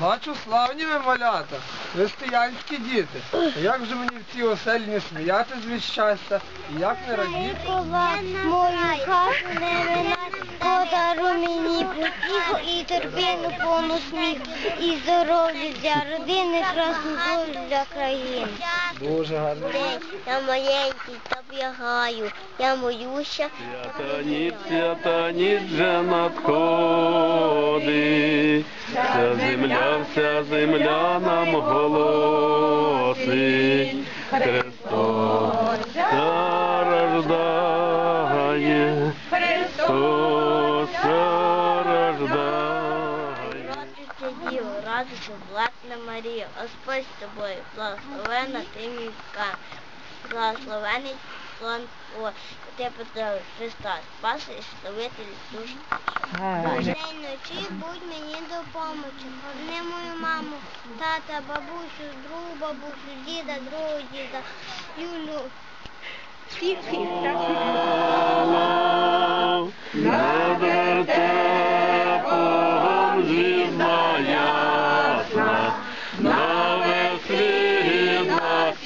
Бачу, славні ви малята, християнські діти. А як же мені в цій оселі не сміятись від щастя і як не радіти? Мою хату не винать, подару мені потіху і терпину повну сміх, і здоров'я для родини, красну долю для країни. Дуже гарно. Я маленький та бігаю, я моюся. Свята ніч, свята ніч вже надходить, земля, вся земля нам голосить, Христос рождає, Христос рождає. Діво, радуйся, власна Марія, Господь з тобою, благословена ти міська, благословений сон О, ти поздравив Христа, спаси і славитель душ. День ночі будь мені допомочі, Горни мою маму, тата, бабусю, другу бабусю, діда, другого діда, Юлю. Всіх ясна, на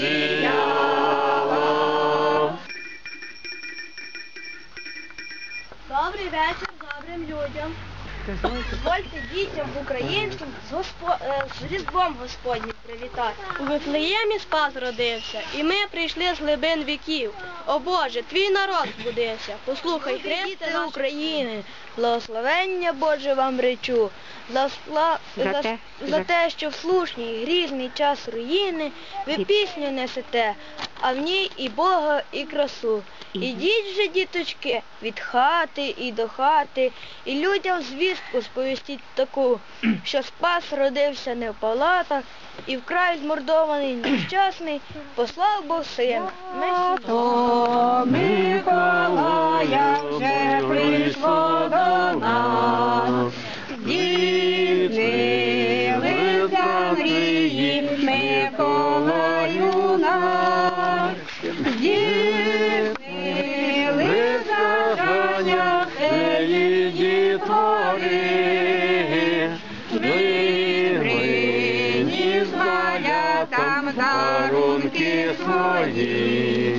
світ Добрий вечір добрим людям. Дозвольте дітям українцям з, Госпо... е, з Різдвом Господнім привітати. У Вифлеємі спас родився, і ми прийшли з глибин віків. О Боже, твій народ збудився. Послухай, Христе України, благословення Боже вам речу. За, сла... за, те, за за- те, що в слушній грізний час руїни ви пісню несете, а в ній і Бога, і красу. Ідіть же, діточки, від хати і до хати, і людям звістку сповістіть таку, що спас родився не в палатах, і вкрай змордований нещасний, послав Бог син. О, Миколая вже прийшло до нас. Дізнилися мрії Миколаю наш. Дізнилися жання Сеї дітвори, Приніс малятам дарунки свої.